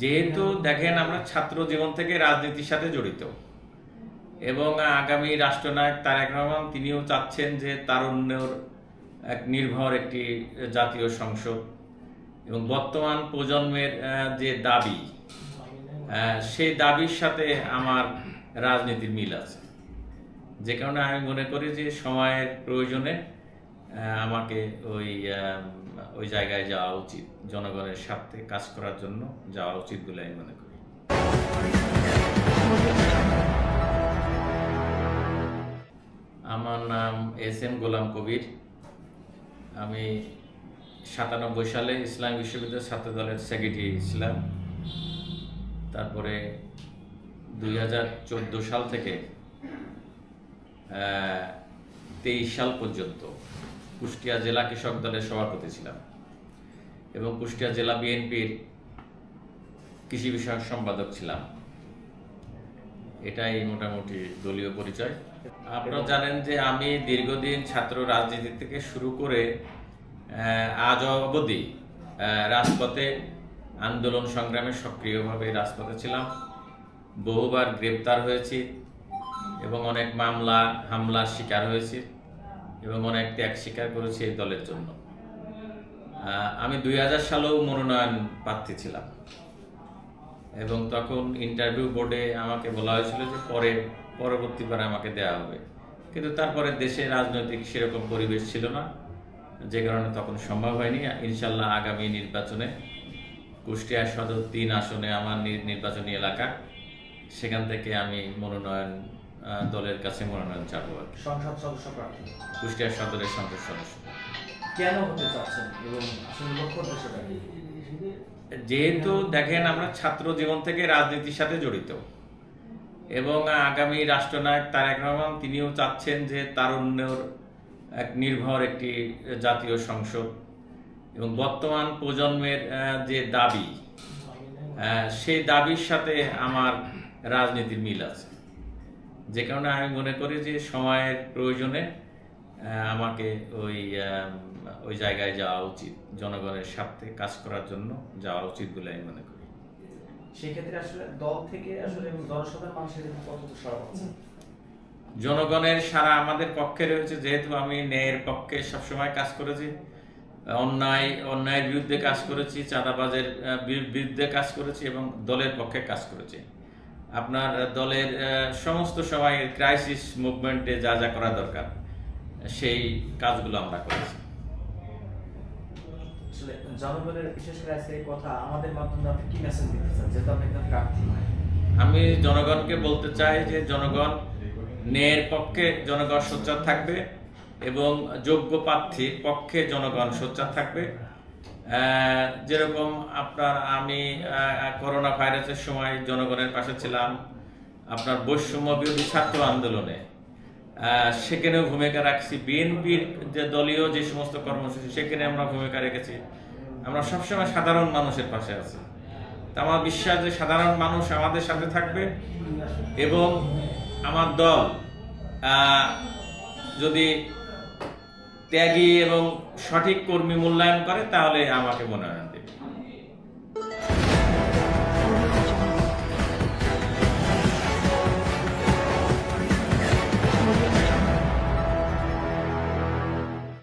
যেহেতু দেখেন আমরা ছাত্র জীবন থেকে রাজনীতির সাথে জড়িত। এবং আগামী রাষ্ট্রনায়ক তারেক রহমান তিনিও চাচ্ছেন যে তারুণ্যর এক নির্ভর একটি জাতীয় সংসদ। এবং বর্তমান প্রজন্মের যে দাবি সেই দাবির সাথে আমার রাজনীতির মিল আছে। যে কারণে আমি মনে করি যে সময়ের প্রয়োজনে আমাকে ওই ওই জায়গায় যাওয়া উচিত, জনগণের স্বার্থে কাজ করার জন্য যাওয়া উচিত বলে আমি মনে করি। আমার নাম এস এম গোলাম কবির। আমি সাতানব্বই সালে ইসলাম বিশ্ববিদ্যালয় ছাত্র দলের সেক্রেটারি ছিলাম। তারপরে দুই হাজার চোদ্দ সাল থেকে তেইশ সাল পর্যন্ত কুষ্টিয়া জেলা কৃষক দলের সভাপতি ছিলাম এবং কুষ্টিয়া জেলা বিএনপির কৃষি বিষয়ক সম্পাদক ছিলাম। এটাই মোটামুটি দলীয় পরিচয়। আপনারা জানেন যে আমি দীর্ঘদিন ছাত্র রাজনীতি থেকে শুরু করে আজ অবধি রাজপথে আন্দোলন সংগ্রামে সক্রিয়ভাবে রাজপথে ছিলাম। বহুবার গ্রেপ্তার হয়েছি এবং অনেক মামলা, হামলার শিকার হয়েছি। এবং অনেক ত্যাগ স্বীকার করেছি এই দলের জন্য। আমি দুই হাজার সালেও মনোনয়ন প্রার্থী ছিলাম। এবং তখন ইন্টারভিউ বোর্ডে আমাকে বলা হয়েছিল যে পরে, পরবর্তীবার আমাকে দেওয়া হবে। কিন্তু তারপরে দেশে রাজনৈতিক সেরকম পরিবেশ ছিল না, যে কারণে তখন সম্ভব হয়নি। ইনশাল্লাহ আগামী নির্বাচনে কুষ্টিয়া সদর তিন আসনে আমার নির্বাচনী এলাকা, সেখান থেকে আমি মনোনয়ন দলের কাছে মনোনয়ন চাবো আর সংসদ সদস্য প্রার্থী। কুষ্টিয়া সদরের সংসদ সদস্য। কেন হতে চাচ্ছেন এবং আসলে লক্ষ্য উদ্দেশ্যটা কি? যেহেতু দেখেন আমরা ছাত্র জীবন থেকে রাজনীতির সাথে জড়িত। এবং আগামী রাষ্ট্রনায়ক তারেক রহমান তিনিও চাচ্ছেন যে তারুণ্যর এক নির্ভর একটি জাতীয় সংসদ। এবং বর্তমান প্রজন্মের যে দাবি সেই দাবির সাথে আমার রাজনীতির মিল আছে। যে কারণে আমি মনে করি যে সময়ের প্রয়োজনে আমাকে ওই ওই জায়গায় যাওয়া উচিত জনগণের স্বার্থে কাজ করার জন্য যাওয়া উচিত বলে আমি মনে করি। সেক্ষেত্রে আসলে দল থেকে আসলে জনসাধারণ মানুষের কতটুকু সারা জনগণের সারা আমাদের পক্ষে রয়েছে যেহেতু আমি ন্যায়ের পক্ষে সবসময় কাজ করেছি অন্যায় অন্যায়ের বিরুদ্ধে কাজ করেছি চাঁদাবাজের বিরুদ্ধে কাজ করেছি এবং দলের পক্ষে কাজ করেছি। আপনার দলের সমস্ত সময় ক্রাইসিস মুভমেন্টে যা যা করা দরকার সেই কাজগুলো আমরা করেছি। জনগণের বিশেষ করে আজকে কথা আমাদের মাধ্যমে আপনি কি মেসেজ দিতে চান? যেহেতু আপনি একজন প্রার্থী। আমি জনগণকে বলতে চাই যে জনগণ ন্যায়ের পক্ষে জনগণ সোচ্চার থাকবে এবং যোগ্য প্রার্থীর পক্ষে জনগণ সোচ্চার থাকবে। যেরকম আপনার আমি করোনা ভাইরাসের সময় জনগণের পাশে ছিলাম, আপনার বৈষম্য বিরোধী ছাত্র আন্দোলনে সেখানেও ভূমিকা রাখছি। বিএনপির যে দলীয় যে সমস্ত কর্মসূচি, সেখানে আমরা ভূমিকা রেখেছি। আমরা সবসময় সাধারণ মানুষের পাশে আছি। তা আমার বিশ্বাস যে সাধারণ মানুষ আমাদের সাথে থাকবে এবং আমার দল যদি ত্যাগী এবং সঠিক কর্মী মূল্যায়ন করে তাহলে আমাকে মনোনয়ন দেবে।